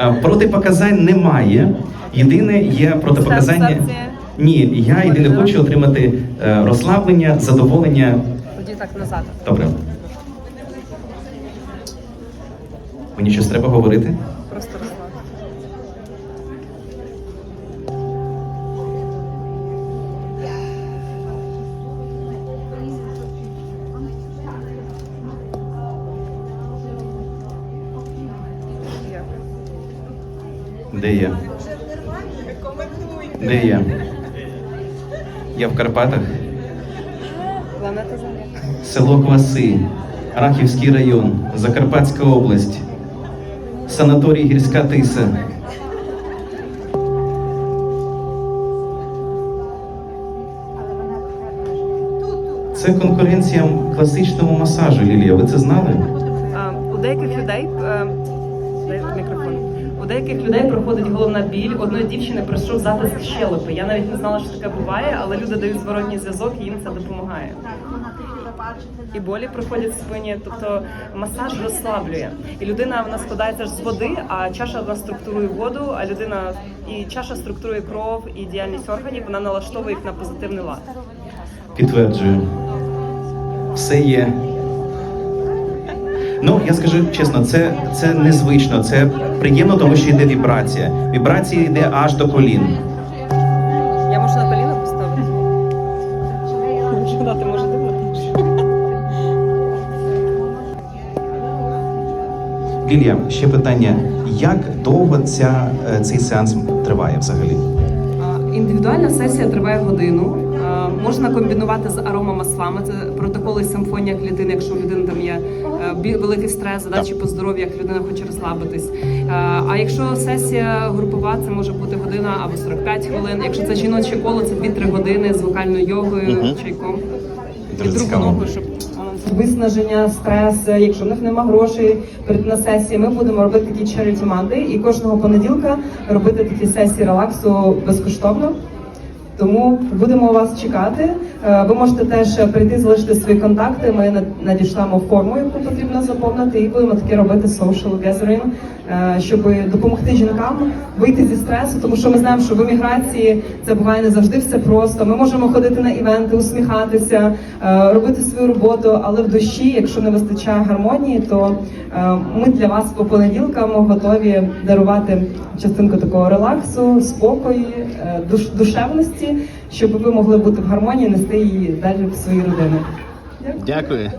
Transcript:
Е, Протипоказань немає. Єдине є протипоказання. Ні, я єдине хочу отримати е, розслаблення, задоволення. Тоді так назад. Добре. Мені щось треба говорити? Де я? Де я? Я в Карпатах. Село Кваси, Рахівський район, Закарпатська область, санаторій Гірська Тиса. Це конкуренція класичному масажу, Лілія. Ви це знали? У деяких людей е, мікрофон. Деяких людей проходить головна біль. Одної дівчини пройшов затиск щелепи. Я навіть не знала, що таке буває, але люди дають зворотній зв'язок і їм це допомагає. І болі проходять в спині, тобто масаж розслаблює. І людина вона складається з води, а чаша вона структурує воду, а людина і чаша структурує кров і діяльність органів, вона налаштовує їх на позитивний лад. Підтверджую. Все є. Ну, я скажу чесно, це, це незвично, це приємно, тому що йде вібрація. Вібрація йде аж до колін. Я можу на коліна поставити? Може? Лілія, ще питання: як довго ця, е, цей сеанс триває взагалі? Індивідуальна сесія триває годину. Можна комбінувати з аромамаслами. Це протоколи симфонія клітин, якщо у людини там є е, великий стрес, задачі по здоров'ю, як людина хоче розслабитись. А, А якщо сесія групова, це може бути година або 45 хвилин. Якщо це жіноче коло, це 2-3 години з вокальною йогою, Мгм. чайком. Дуже І другу ногу, щоб виснаження, стрес. Якщо в них нема грошей перед на сесії, ми будемо робити такі charity Monday і кожного понеділка робити такі сесії релаксу безкоштовно. Тому будемо вас чекати. Е, Ви можете теж прийти, залишити свої контакти. Ми над- надішлемо форму, яку потрібно заповнити, і будемо таке робити social gathering, е, щоб допомогти жінкам вийти зі стресу, тому що ми знаємо, що в еміграції це буває не завжди все просто. Ми можемо ходити на івенти, усміхатися, е, робити свою роботу, але в душі, якщо не вистачає гармонії, то ми для вас по понеділкам готові дарувати частинку такого релаксу, спокою, душ, душевності, щоб ви могли бути в гармонії, нести її далі в свої родини. Дякую.